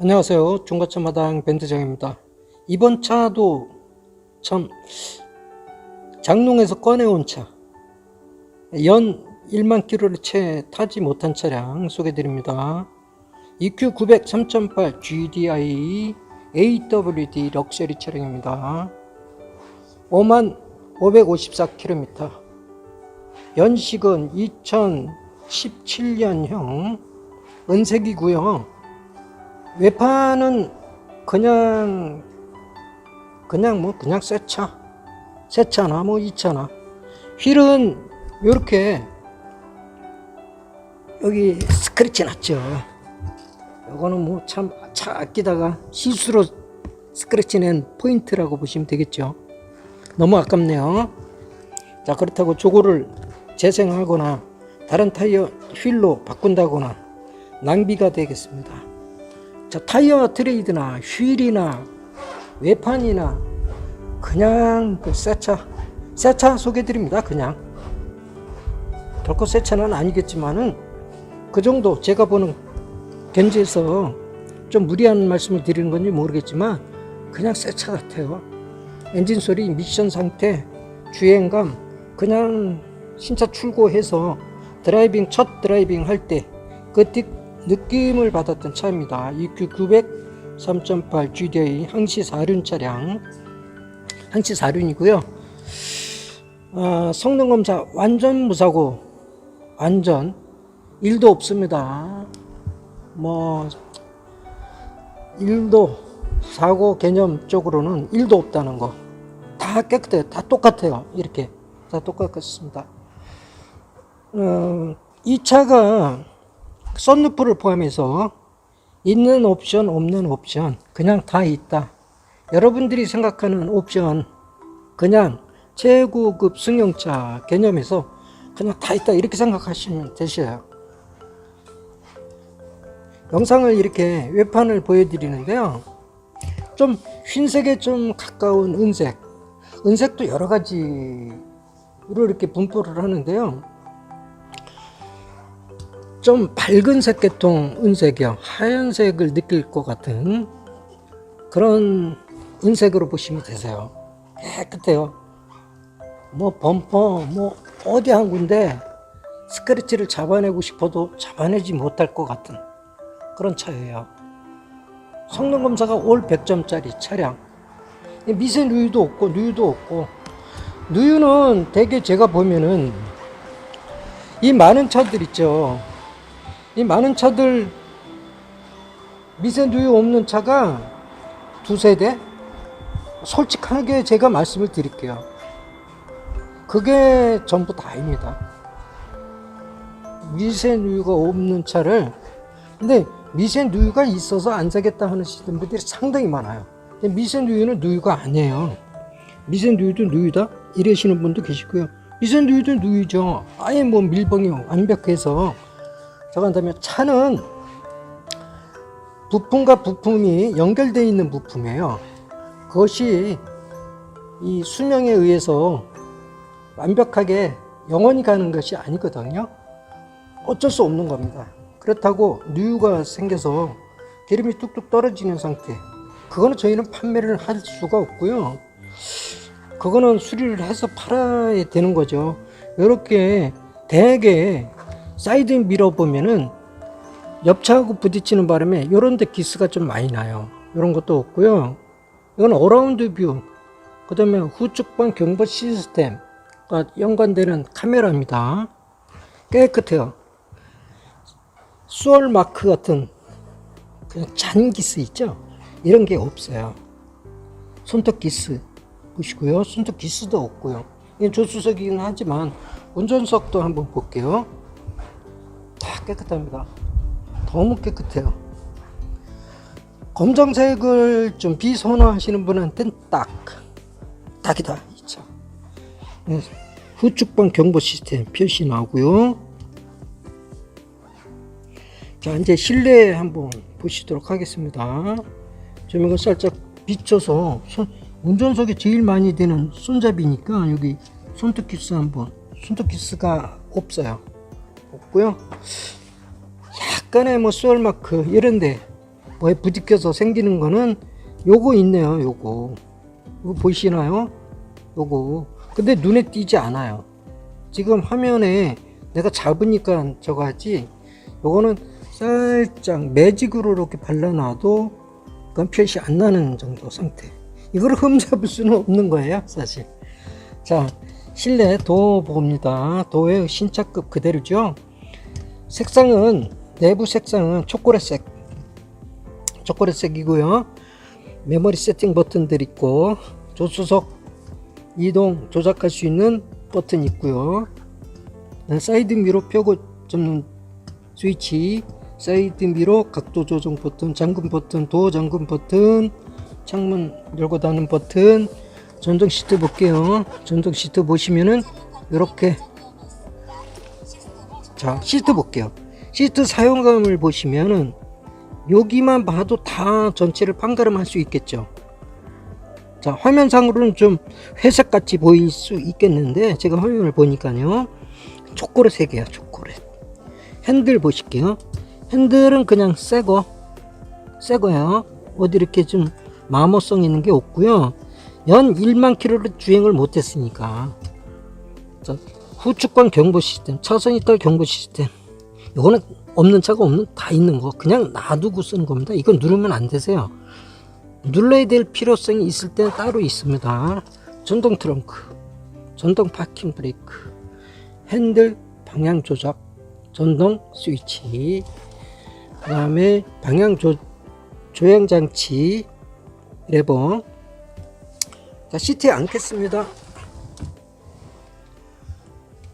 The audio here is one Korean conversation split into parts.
안녕하세요. 중고차 마당 밴드장입니다. 이번 차도 참 장롱에서 꺼내온 차. 연 1만 킬로를 채 타지 못한 차량 소개드립니다. EQ 900 3.8 GDI AWD 럭셔리 차량입니다. 5만 554km. 연식은 2017년형 은색이고요. 외판은 그냥 그냥 뭐 그냥 새 차. 새 차나 뭐 이차나. 휠은 요렇게 여기 스크래치 났죠. 요거는 뭐 참 차 아끼다가 실수로 스크래치 낸 포인트라고 보시면 되겠죠. 너무 아깝네요. 자 그렇다고 저거를 재생하거나 다른 타이어 휠로 바꾼다거나 낭비가 되겠습니다 자, 타이어 트레이드나 휠이나 외판이나 그냥 그 새차, 새차 소개드립니다. 그냥. 결코 새 차는 아니겠지만은 그 정도 제가 보는 견지에서 좀 무리한 말씀을 드리는 건지 모르겠지만 그냥 새차 같아요. 엔진 소리, 미션 상태, 주행감, 그냥 신차 출고해서 드라이빙, 첫 드라이빙 할 때 그 느낌을 받았던 차입니다. EQ 900 3.8 GDI 항시 4륜 차량. 항시 4륜이고요. 어, 성능 검사 완전 무사고 완전 일도 없습니다. 뭐 일도 사고 개념 쪽으로는 일도 없다는 거. 다 깨끗해요. 다 똑같아요. 이렇게 다 똑같습니다. 어, 이 차가 썬루프를 포함해서 있는 옵션 없는 옵션 그냥 다 있다. 여러분들이 생각하는 옵션 그냥 최고급 승용차 개념에서 그냥 다 있다. 이렇게 생각하시면 되셔요. 영상을 이렇게 외판을 보여드리는데요. 좀 흰색에 좀 가까운 은색. 은색도 여러 가지로 이렇게 분포를 하는데요 좀 밝은 색계통 은색이요. 하얀색을 느낄 것 같은 그런 은색으로 보시면 되세요. 깨끗해요. 뭐 범퍼 뭐 어디 한 군데 스크래치를 잡아내고 싶어도 잡아내지 못할 것 같은 그런 차예요. 성능 검사가 올 100점짜리 차량. 미세 누유도 없고 누유도 없고 누유는 대개 제가 보면은 이 많은 차들 있죠. 이 많은 차들 미세 누유 없는 차가 두세 대? 솔직하게 제가 말씀을 드릴게요. 그게 전부 다입니다. 미세 누유가 없는 차를 근데 미세 누유가 있어서 안 사겠다 하시는 분들이 상당히 많아요. 근데 미세 누유는 누유가 아니에요. 미세 누유도 누유다 이러시는 분도 계시고요. 미세 누유도 누유죠. 아예 뭐 밀봉이 완벽해서 저거 한다면 차는 부품과 부품이 연결되어 있는 부품이에요. 그것이 이 수명에 의해서 완벽하게 영원히 가는 것이 아니거든요. 어쩔 수 없는 겁니다. 그렇다고 누유가 생겨서 기름이 뚝뚝 떨어지는 상태. 그거는 저희는 판매를 할 수가 없고요. 그거는 수리를 해서 팔아야 되는 거죠. 이렇게 대개 사이드 미러 보면은 옆차하고 부딪히는 바람에 이런 데 기스가 좀 많이 나요. 이런 것도 없고요. 이건 어라운드 뷰. 그 다음에 후측방 경보 시스템과 연관되는 카메라입니다. 깨끗해요. 수월 마크 같은 그냥 잔 기스 있죠? 이런 게 없어요. 손톱 기스 보시고요. 손톱 기스도 없고요. 이게 조수석이긴 하지만 운전석도 한번 볼게요. 다 깨끗합니다. 너무 깨끗해요. 검정색을 좀 비선호하시는 분한테는 딱 딱이다 이 차. 네, 후측방 경보 시스템 표시 나오고요. 자 이제 실내 한번 보시도록 하겠습니다. 조명을 살짝 비춰서 손, 운전석에 제일 많이 되는 손잡이니까 여기 손톱 기스 한번 손톱 기스가 없어요. 없고요. 약간의 뭐 수월 마크 이런데 뭐에 부딪혀서 생기는 거는 요거 있네요 요거. 이거 보이시나요? 요거. 근데 눈에 띄지 않아요. 지금 화면에 내가 잡으니까 저거 하지? 요거는 살짝 매직으로 이렇게 발라놔도 그건 표시 안 나는 정도 상태. 이걸 흠잡을 수는 없는 거예요 사실. 자 실내 도 봅니다. 도의 신차급 그대로죠. 색상은 내부 색상은 초콜릿색. 초콜릿색이고요. 메모리 세팅 버튼들 있고 조수석 이동 조작할 수 있는 버튼 있고요. 사이드 미러 펴고 접는 스위치 사이드 미러 각도 조정 버튼 잠금 버튼 도어 잠금 버튼 창문 열고 닫는 버튼 전동 시트 볼게요. 전동 시트 보시면은 이렇게. 자 시트 볼게요. 시트 사용감을 보시면은 여기만 봐도 다 전체를 판가름할 수 있겠죠. 자 화면상으로는 좀 회색 같이 보일 수 있겠는데 제가 화면을 보니까요. 초콜릿 색이에요 초콜릿. 핸들 보실게요. 핸들은 그냥 새거 새거예요. 어디 이렇게 좀 마모성 있는 게 없고요 연 1만 킬로를 주행을 못했으니까. 자, 후측방 경보 시스템 차선 이탈 경보 시스템 이거는 없는 차가 없는 다 있는 거 그냥 놔두고 쓰는 겁니다. 이건 누르면 안 되세요. 눌러야 될 필요성이 있을 때는 따로 있습니다. 전동 트렁크 전동 파킹 브레이크 핸들 방향 조작 전동 스위치 그 다음에 방향 조, 조향 장치 레버 자 시트에 앉겠습니다.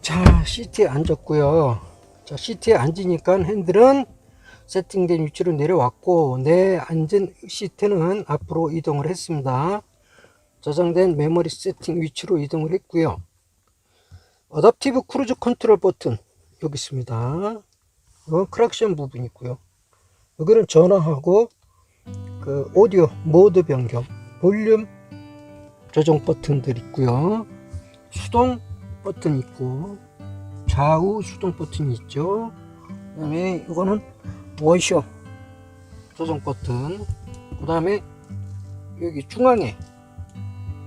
자 시트에 앉았고요. 자 시트에 앉으니까 핸들은 세팅된 위치로 내려왔고 내 앉은 시트는 앞으로 이동을 했습니다. 저장된 메모리 세팅 위치로 이동을 했고요. 어답티브 크루즈 컨트롤 버튼 여기 있습니다. 이건 크락션 부분 있고요. 여기는 전화하고 그 오디오 모드 변경 볼륨 조정 버튼들 있고요. 수동 버튼 있고 좌우 수동 버튼이 있죠. 그 다음에 이거는 원쇼 조정 버튼. 그 다음에 여기 중앙에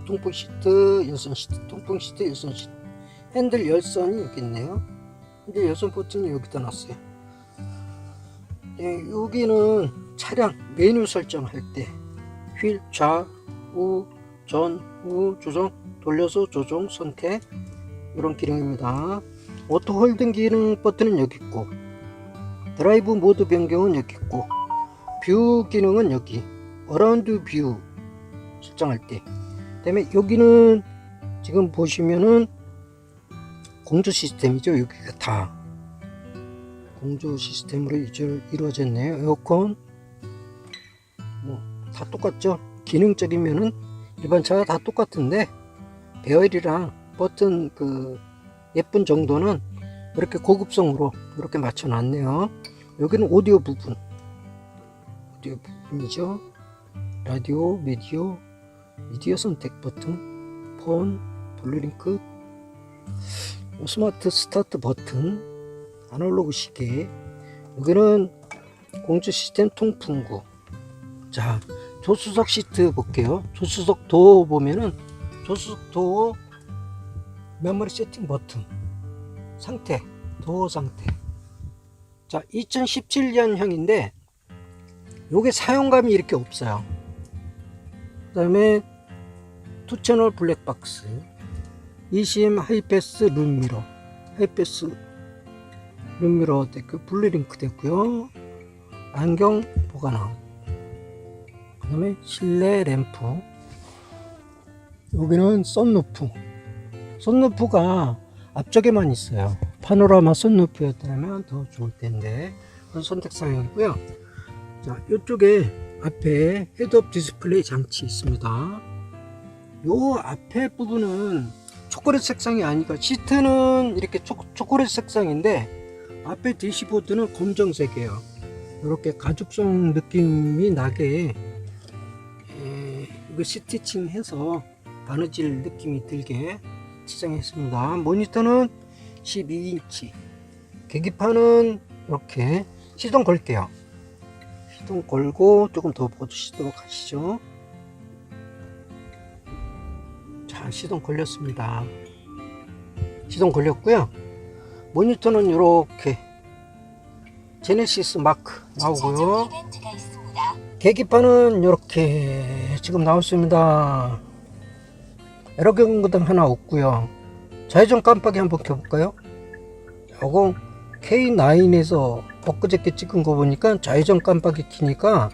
통풍 시트 열선 시트 통풍 시트 열선 시트. 핸들 열선이 있네요. 핸들 열선 버튼이 여기다 놨어요. 예, 여기는 차량 메뉴 설정할 때 휠 좌 우 전우 조정 돌려서 조정 선택. 이런 기능입니다. 오토 홀딩 기능 버튼은 여기 있고 드라이브 모드 변경은 여기 있고 뷰 기능은 여기 어라운드 뷰 설정할 때. 그다음에 여기는 지금 보시면은 공조 시스템이죠. 여기가 다. 공조 시스템으로 이루어졌네요. 에어컨. 뭐 다 똑같죠? 기능적이면은 일반 차가 다 똑같은데 배열이랑 버튼 그 예쁜 정도는 이렇게 고급성으로 이렇게 맞춰 놨네요. 여기는 오디오 부분. 오디오 부분이죠. 라디오 미디어 미디어 선택 버튼 폰 블루링크 스마트 스타트 버튼 아날로그 시계. 여기는 공조 시스템 통풍구. 자 조수석 시트 볼게요. 조수석 도어 보면은 조수석 도어 메모리 세팅 버튼 상태 도어 상태. 자 2017년형인데 요게 사용감이 이렇게 없어요. 그 다음에 투채널 블랙박스 2심 하이패스 룸미러 하이패스 룸미러 됐고 블루링크 됐고요. 안경 보관함. 그 다음에 실내 램프. 여기는 썬루프. 썬루프가 앞쪽에만 있어요. 파노라마 썬루프였다면 더 좋을 텐데. 그건 선택 사항이고요. 자 이쪽에 앞에 헤드업 디스플레이 장치 있습니다. 요 앞에 부분은 초콜릿 색상이 아니고 시트는 이렇게 초, 초콜릿 색상인데 앞에 대시보드는 검정색이에요. 이렇게 가죽성 느낌이 나게 에, 이거 스티칭 해서 바느질 느낌이 들게 지정했습니다 모니터는 12인치 계기판은 이렇게 시동 걸게요. 시동 걸고 조금 더 보시도록 하시죠. 자, 시동 걸렸습니다. 시동 걸렸고요. 모니터는 이렇게 제네시스 마크 나오고요. 계기판은 이렇게 지금 나왔습니다. 에러 경고등 하나 없고요. 좌회전 깜빡이 한번 켜볼까요? 요거 K9에서 엊그저께 찍은 거 보니까 좌회전 깜빡이 키니까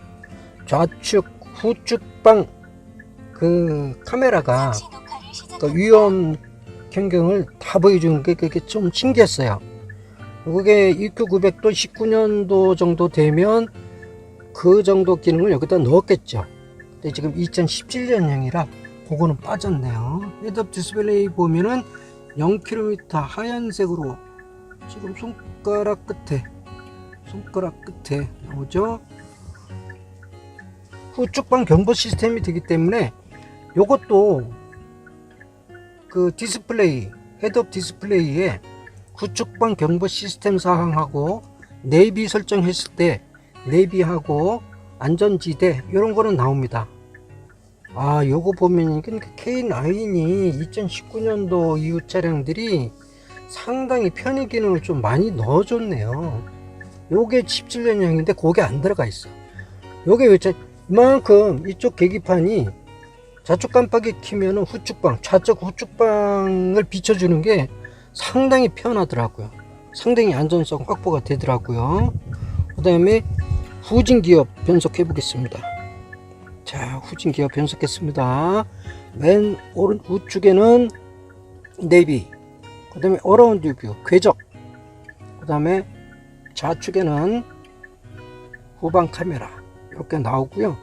좌측 후측방 그 카메라가 그. 위험 경경을 다 보여주는 게 그게 좀 신기했어요. 그게 EQ 900도 19년도 정도 되면 그 정도 기능을 여기다 넣었겠죠. 근데 지금 2017년형이라 그거는 빠졌네요. 헤드업 디스플레이 보면은 0km 하얀색으로 지금 손가락 끝에 손가락 끝에 나오죠. 후측방 경보 시스템이 되기 때문에 요것도 그 디스플레이 헤드업 디스플레이에 구축방 경보 시스템 사항하고 내비 설정했을 때 내비하고 안전지대 이런 거는 나옵니다. 아 요거 보면 그러니까 K9이 2019년도 이후 차량들이 상당히 편의 기능을 좀 많이 넣어줬네요. 요게 17년형인데 그게 안 들어가 있어. 요게 왜 자- 이만큼 이쪽 계기판이 좌측 깜빡이 키면은 후측방, 좌측 후측방을 비춰주는 게 상당히 편하더라고요. 상당히 안전성 확보가 되더라고요. 그 다음에 후진 기어 변속해 보겠습니다. 자, 후진 기어 변속했습니다. 맨 오른 우측에는 내비, 그 다음에 어라운드 뷰, 궤적, 그 다음에 좌측에는 후방 카메라 이렇게 나오고요.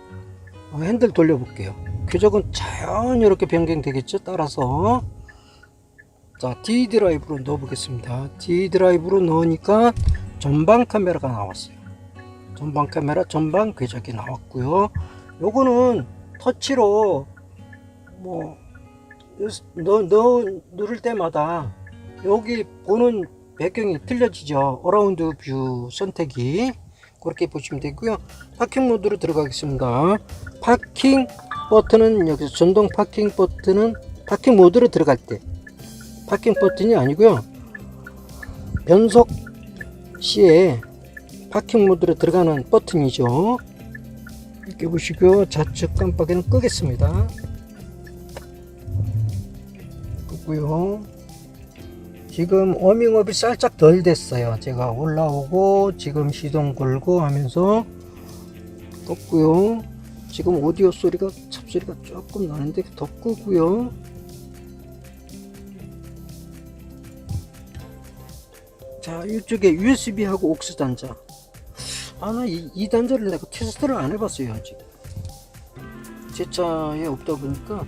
어, 핸들 돌려볼게요. 궤적은 자연스럽게 변경되겠죠. 따라서 자 D 드라이브로 넣어보겠습니다. D 드라이브로 넣으니까 전방 카메라가 나왔어요. 전방 카메라, 전방 궤적이 나왔고요. 요거는 터치로 뭐 넣, 넣, 누를 때마다 여기 보는 배경이 틀려지죠. 어라운드 뷰 선택이 그렇게 보시면 되고요. 파킹 모드로 들어가겠습니다. 파킹 버튼은 여기서 전동 파킹 버튼은 파킹 모드로 들어갈 때 파킹 버튼이 아니고요. 변속 시에 파킹 모드로 들어가는 버튼이죠. 이렇게 보시고 좌측 깜빡이는 끄겠습니다. 끄고요. 지금 워밍업이 살짝 덜 됐어요. 제가 올라오고 지금 시동 걸고 하면서 껐고요. 지금 오디오 소리가 잡소리가 조금 나는데 더 끄고요. 자 이쪽에 USB하고 옥스 단자. 아나 이 이 단자를 내가 테스트를 안 해봤어요 아직. 제 차에 없다 보니까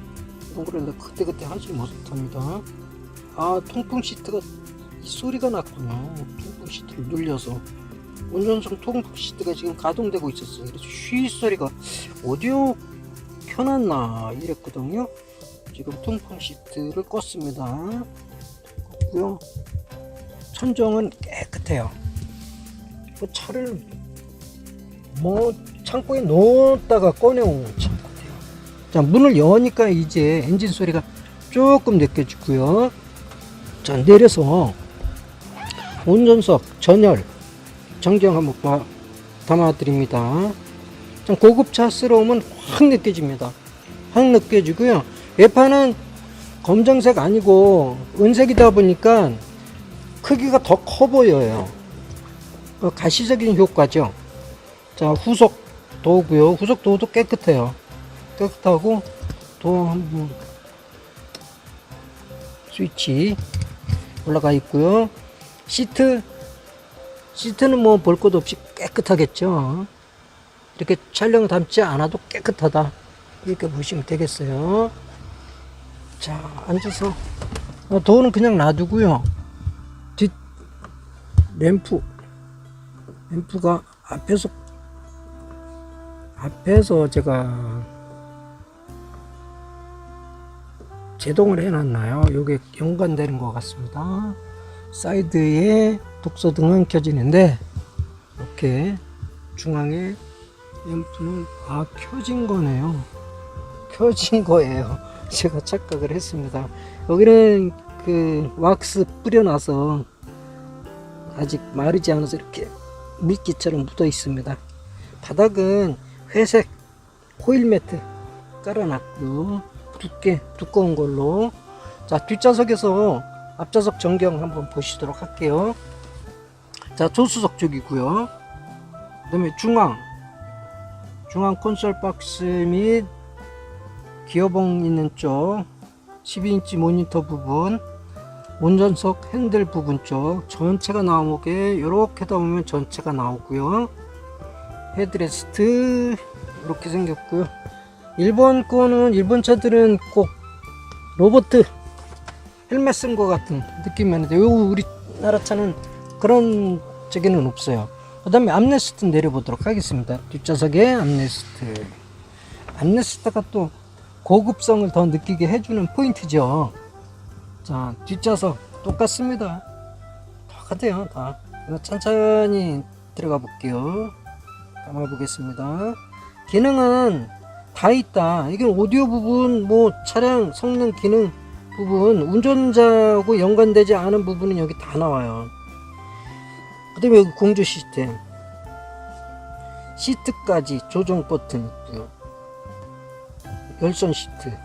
이런 거를 내가 그때 그때 하지 못합니다. 아 통풍 시트가 이 소리가 났군요. 통풍 시트를 눌려서 운전석 통풍 시트가 지금 가동되고 있었어요. 그래서 휘 소리가 오디오 켜놨나 이랬거든요. 지금 통풍 시트를 껐습니다. 껐고요. 천정은 깨끗해요. 그 차를 뭐 창고에 넣었다가 꺼내온 차 같아요. 자 문을 여니까 이제 엔진 소리가 조금 느껴지고요. 자 내려서 운전석 전열 정정 한번 봐- 담아드립니다. 좀 고급차스러움은 확 느껴집니다. 확 느껴지고요. 외판은 검정색 아니고 은색이다 보니까 크기가 더 커 보여요. 어, 가시적인 효과죠. 자 후속 도구요. 후속 도도 깨끗해요. 깨끗하고 도 한번 스위치 올라가 있고요. 시트 시트는 뭐 볼 것 없이 깨끗하겠죠. 이렇게 촬영 담지 않아도 깨끗하다. 이렇게 보시면 되겠어요. 자, 앉아서 어, 도어는 그냥 놔두고요. 뒷 램프 램프가 앞에서 앞에서 제가 제동을 해놨나요? 요게 연관되는 것 같습니다. 사이드에 독소등은 켜지는데 이렇게 중앙에 앰프는 아 켜진 거네요. 켜진 거예요. 제가 착각을 했습니다. 여기는 그 왁스 뿌려놔서 아직 마르지 않아서 이렇게 물기처럼 묻어 있습니다. 바닥은 회색 호일 매트 깔아놨고요. 두께 두꺼운 걸로 자 뒷좌석에서 앞좌석 전경 한번 보시도록 할게요. 자 조수석 쪽이고요. 그 다음에 중앙 중앙 콘솔 박스 및 기어봉 있는 쪽 12인치 모니터 부분 운전석 핸들 부분 쪽 전체가 나오게 이렇게 담으면 전체가 나오고요 헤드레스트 이렇게 생겼고요. 일본 거는 일본 차들은 꼭 로버트 헬멧 쓴 것 같은 느낌이 나는데 요 우리나라 차는 그런 저기는 없어요. 그 다음에 암레스트 내려보도록 하겠습니다. 뒷좌석에 암레스트. 암레스트가 또 고급성을 더 느끼게 해주는 포인트죠. 자 뒷좌석 똑같습니다. 똑같아요 다. 천천히 들어가 볼게요 담아 보겠습니다. 기능은 다 있다. 이게 오디오 부분 뭐 차량 성능 기능 부분 운전자하고 연관되지 않은 부분은 여기 다 나와요. 그 다음에 여기 공조 시스템. 시트까지 조정 버튼 있고요. 열선 시트.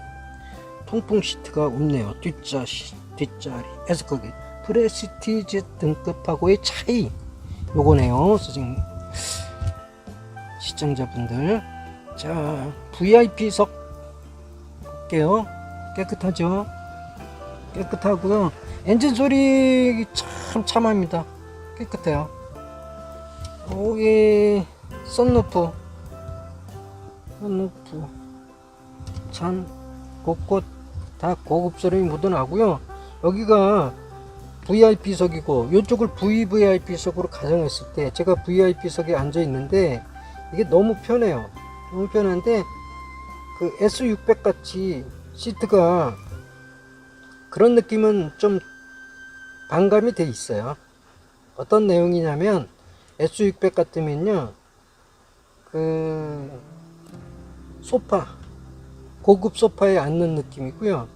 통풍 시트가 없네요. 뒷자 시, 뒷자리. 에스커기 프레스티지 등급하고의 차이. 요거네요 선생님 시청자분들. 자 VIP석 볼게요. 깨끗하죠? 깨끗하고요. 엔진 소리 참 참합니다. 깨끗해요. 여기 썬루프. 썬루프. 참 곳곳 다 고급스러움이 묻어나고요. 여기가 VIP석이고 이쪽을 VVIP석으로 가정했을 때 제가 VIP석에 앉아 있는데 이게 너무 편해요. 너무 편한데 그 S600 같이 시트가 그런 느낌은 좀 반감이 돼 있어요. 어떤 내용이냐면 S600 같으면요. 그 소파 고급 소파에 앉는 느낌이고요.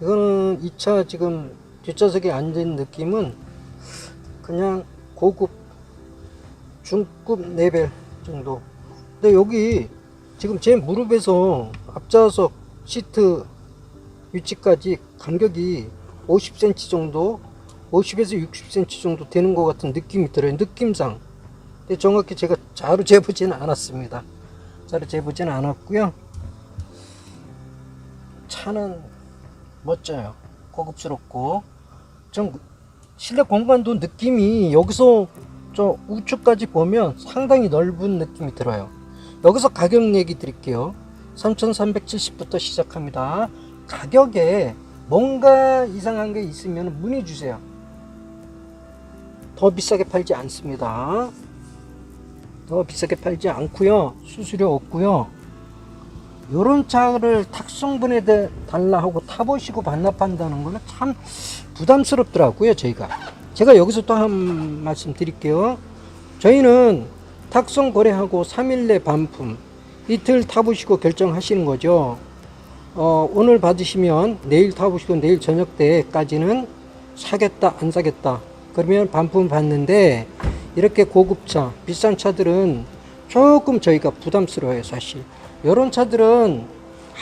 이거는 이차 지금 뒷좌석에 앉은 느낌은 그냥 고급 중급 레벨 정도. 근데 여기 지금 제 무릎에서 앞좌석 시트 위치까지 간격이 50cm 정도 50에서 60cm 정도 되는 것 같은 느낌이 들어요 느낌상. 근데 정확히 제가 자로 재보지는 않았습니다. 자로 재보지는 않았고요. 차는 멋져요. 고급스럽고. 좀 실내 공간도 느낌이 여기서 저 우측까지 보면 상당히 넓은 느낌이 들어요. 여기서 가격 얘기 드릴게요. 3370부터 시작합니다. 가격에 뭔가 이상한 게 있으면 문의 주세요. 더 비싸게 팔지 않습니다. 더 비싸게 팔지 않고요. 수수료 없고요. 요런 차를 탁송분해 달라 하고 타보시고 반납한다는 거는 참 부담스럽더라고요 저희가 제가 여기서 또 한 말씀 드릴게요. 저희는 탁송 거래하고 3일 내 반품 이틀 타보시고 결정하시는 거죠. 어, 오늘 받으시면 내일 타보시고 내일 저녁 때까지는 사겠다 안 사겠다. 그러면 반품 받는데 이렇게 고급차 비싼 차들은 조금 저희가 부담스러워요 사실. 이런 차들은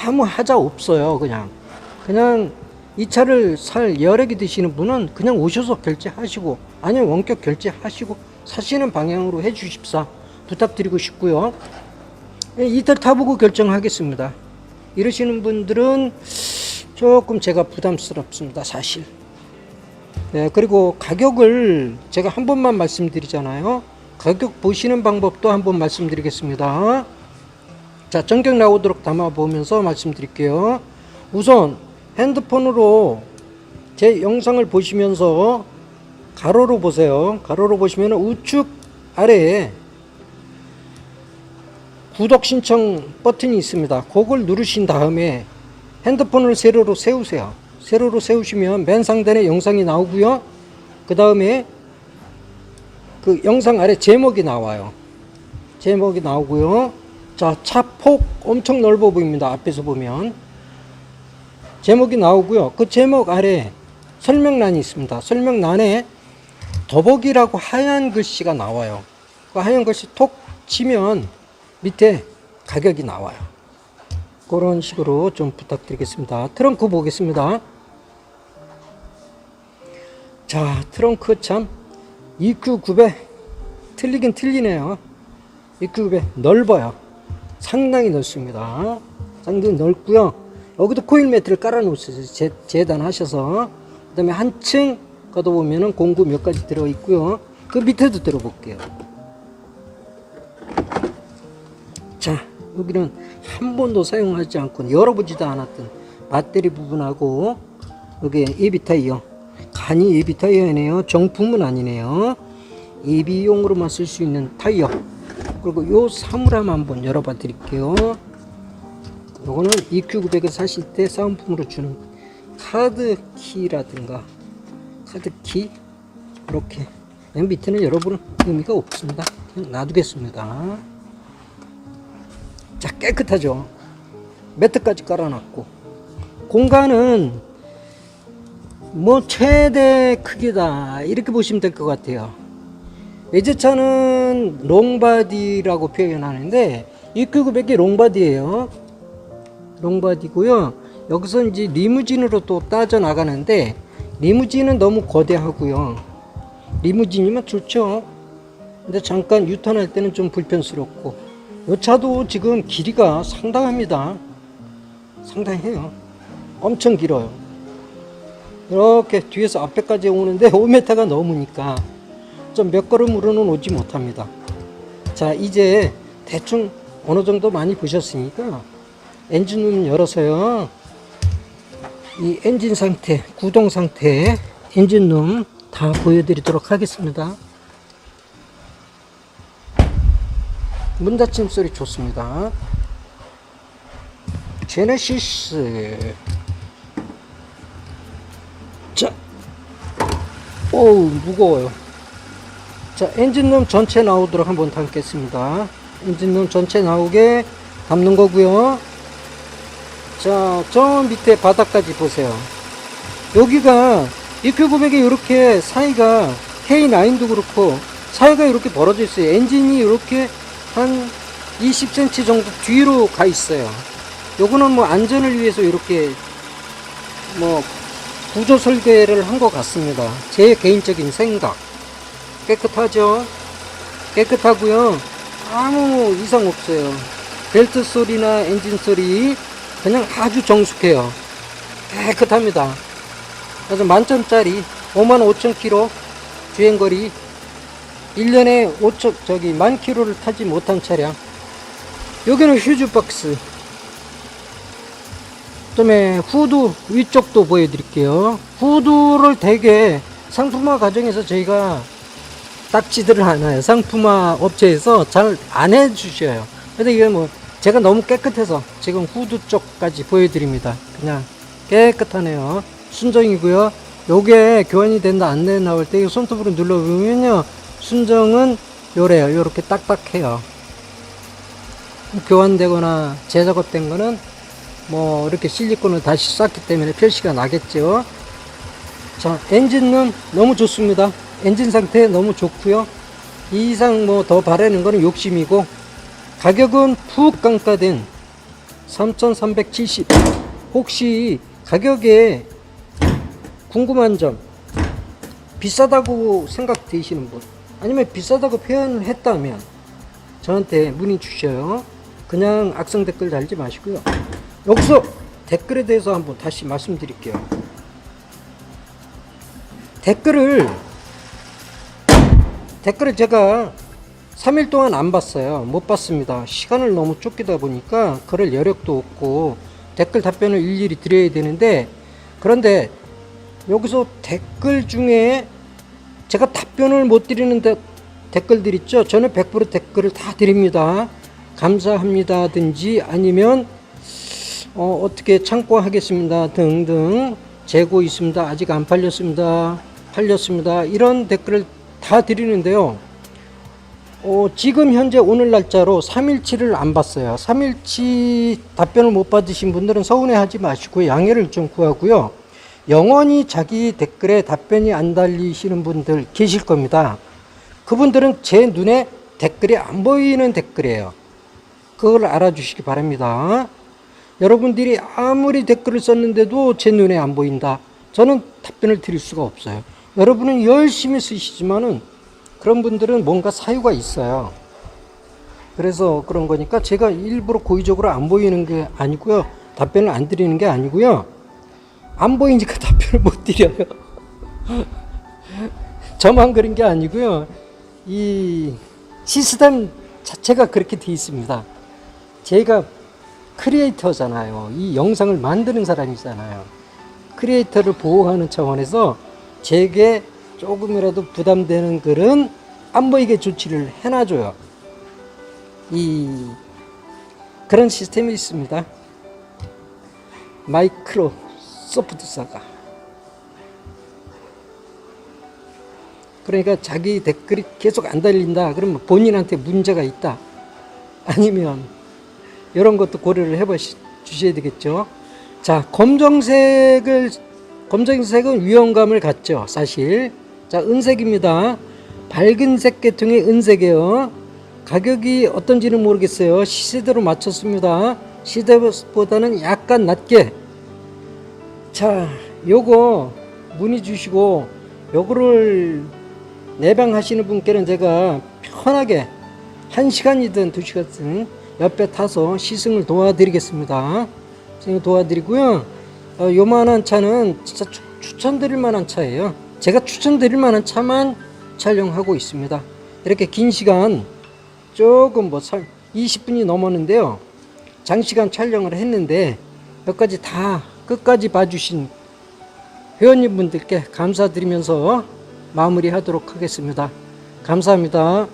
아무 하자 없어요 그냥. 그냥 이 차를 살 여력이 드시는 분은 그냥 오셔서 결제하시고 아니면 원격 결제하시고 사시는 방향으로 해 주십사. 부탁드리고 싶고요. 예, 이틀 타보고 결정하겠습니다. 이러시는 분들은 조금 제가 부담스럽습니다 사실. 네, 그리고 가격을 제가 한 번만 말씀드리잖아요. 가격 보시는 방법도 한번 말씀드리겠습니다. 자 전격 나오도록 담아 보면서 말씀드릴게요. 우선 핸드폰으로 제 영상을 보시면서 가로로 보세요 가로로 보시면 우측 아래에 구독 신청 버튼이 있습니다 그걸 누르신 다음에 핸드폰을 세로로 세우세요 세로로 세우시면 맨 상단에 영상이 나오고요 그 다음에 그 영상 아래 제목이 나와요. 제목이 나오고요. 자, 차폭 엄청 넓어 보입니다. 앞에서 보면. 제목이 나오고요. 그 제목 아래 설명란이 있습니다. 설명란에 더보기라고 하얀 글씨가 나와요. 그 하얀 글씨 톡 치면 밑에 가격이 나와요. 그런 식으로 좀 부탁드리겠습니다. 트렁크 보겠습니다. 자, 트렁크 참 EQ900 틀리긴 틀리네요. EQ900 넓어요. 상당히 넓습니다. 상당히 넓고요. 여기도 코일 매트를 깔아. 재, 재단하셔서. 그 다음에 한층 걷어보면은 공구 몇 가지 들어 있고요. 그 밑에도 들어 볼게요. 자, 여기는 한 번도 사용하지 않고 열어보지도 않았던 배터리 부분하고 여기 예비 타이어. 간이 예비 타이어네요. 정품은 아니네요. 예비용으로만 쓸 수 있는 타이어. 그리고 요 사물함 한번 열어봐 드릴게요. 요거는 EQ900을 사실 때 사은품으로 주는 카드 키라든가 카드 키 이렇게 맨 밑에는 열어보는 의미가 없습니다. 그냥 놔두겠습니다. 자 깨끗하죠. 매트까지 깔아놨고 공간은 뭐 최대 크기다 이렇게 보시면 될 것 같아요. 외제차는 롱바디라고 표현하는데 EQ900이 롱바디예요. 롱바디고요. 여기서 이제 리무진으로 또 따져 나가는데 리무진은 너무 거대하고요. 리무진이면 좋죠. 근데 잠깐 유턴할 때는 좀 불편스럽고 이 차도 지금 길이가 상당합니다. 상당해요. 엄청 길어요. 이렇게 뒤에서 앞에까지 오는데 5m가 넘으니까 좀 몇 걸음으로는 오지 못합니다. 자, 이제 대충 어느 정도 많이 보셨으니까 엔진룸 열어서요. 이 엔진 상태, 구동 상태, 엔진룸 다 보여드리도록 하겠습니다. 문 닫힘 소리 좋습니다. 제네시스. 자, 오우, 무거워요. 자, 엔진룸 전체 나오도록 한번 담겠습니다. 엔진룸 전체 나오게 담는 거고요. 자, 저 밑에 바닥까지 보세요. 여기가 EQ900에 이렇게 사이가 K9도 그렇고 사이가 이렇게 벌어져 있어요. 엔진이 이렇게 한 20cm 정도 뒤로 가 있어요. 요거는 뭐 안전을 위해서 이렇게 뭐 구조 설계를 한 것 같습니다. 제 개인적인 생각. 깨끗하죠? 깨끗하고요. 아무 이상 없어요. 벨트 소리나 엔진 소리 그냥 아주 정숙해요. 깨끗합니다. 그래서 만점짜리 5만 5천 킬로 주행거리 1년에 5천 저기 만 킬로를 타지 못한 차량. 여기는 휴즈 박스. 그다음에 후드 위쪽도 보여드릴게요. 후드를 되게 상품화 과정에서 저희가 딱지들을 하나요. 상품화 업체에서 잘 안 해주셔요. 그래서 이게 뭐 제가 너무 깨끗해서 지금 후드 쪽까지 보여드립니다. 그냥 깨끗하네요. 순정이고요. 요게 교환이 된다 안 된다 나올 때 손톱으로 눌러보면요. 순정은 요래요. 요렇게 딱딱해요. 교환되거나 재작업된 거는 뭐 이렇게 실리콘을 다시 쌌기 때문에 표시가 나겠죠. 자, 엔진은 너무 좋습니다. 엔진 상태 너무 좋고요. 이 이상 뭐 더 바라는 거는 욕심이고 가격은 푹 강가된 3,370. 혹시 가격에 궁금한 점 비싸다고 생각되시는 분 아니면 비싸다고 표현을 했다면 저한테 문의 주셔요. 그냥 악성 댓글 달지 마시고요. 여기서 댓글에 대해서 한번 다시 말씀드릴게요. 댓글을 댓글을 제가 3일 동안 안 봤어요. 못 봤습니다. 시간을 너무 쫓기다 보니까 그럴 여력도 없고 댓글 답변을 일일이 드려야 되는데 그런데 여기서 댓글 중에 제가 답변을 못 드리는 데, 댓글들 있죠. 저는 100% 댓글을 다 드립니다. 감사합니다든지 아니면 어, 어떻게 참고하겠습니다 등등 재고 있습니다. 아직 안 팔렸습니다. 팔렸습니다. 이런 댓글을 다 드리는데요. 어, 지금 현재 오늘 날짜로 3일치를 안 봤어요. 3일치 답변을 못 받으신 분들은 서운해하지 마시고 양해를 좀 구하고요. 영원히 자기 댓글에 답변이 안 달리시는 분들 계실 겁니다. 그분들은 제 눈에 댓글이 안 보이는 댓글이에요. 그걸 알아주시기 바랍니다. 여러분들이 아무리 댓글을 썼는데도 제 눈에 안 보인다. 저는 답변을 드릴 수가 없어요. 여러분은 열심히 쓰시지만은 그런 분들은 뭔가 사유가 있어요. 그래서 그런 거니까 제가 일부러 고의적으로 안 보이는 게 아니고요. 답변을 안 드리는 게 아니고요. 안 보이니까 답변을 못 드려요. 저만 그런 게 아니고요. 이 시스템 자체가 그렇게 돼 있습니다. 제가 크리에이터잖아요. 이 영상을 만드는 사람이잖아요. 크리에이터를 보호하는 차원에서 제게 조금이라도 부담되는 글은 안 보이게 조치를 해놔줘요. 이 그런 시스템이 있습니다. 마이크로 소프트 사가. 그러니까 자기 댓글이 계속 안 달린다. 그러면 본인한테 문제가 있다. 아니면 이런 것도 고려를 해 주셔야 되겠죠. 자, 검정색을 검정색은 위험감을 갖죠. 사실. 자, 은색입니다. 밝은색 계통의 은색이에요. 가격이 어떤지는 모르겠어요. 시세대로 맞췄습니다. 시세보다는 약간 낮게. 자, 요거 문의 주시고 요거를 내방하시는 분께는 제가 편하게 한 시간이든 두 시간이든 옆에 타서 시승을 도와드리겠습니다. 도와드리고요. 어, 요만한 차는 진짜 추, 추천드릴 만한 차예요. 제가 추천드릴 만한 차만 촬영하고 있습니다. 이렇게 긴 시간 조금 뭐 20분이 넘었는데요. 장시간 촬영을 했는데 여기까지 다 끝까지 봐주신 회원님분들께 감사드리면서 마무리하도록 하겠습니다. 감사합니다.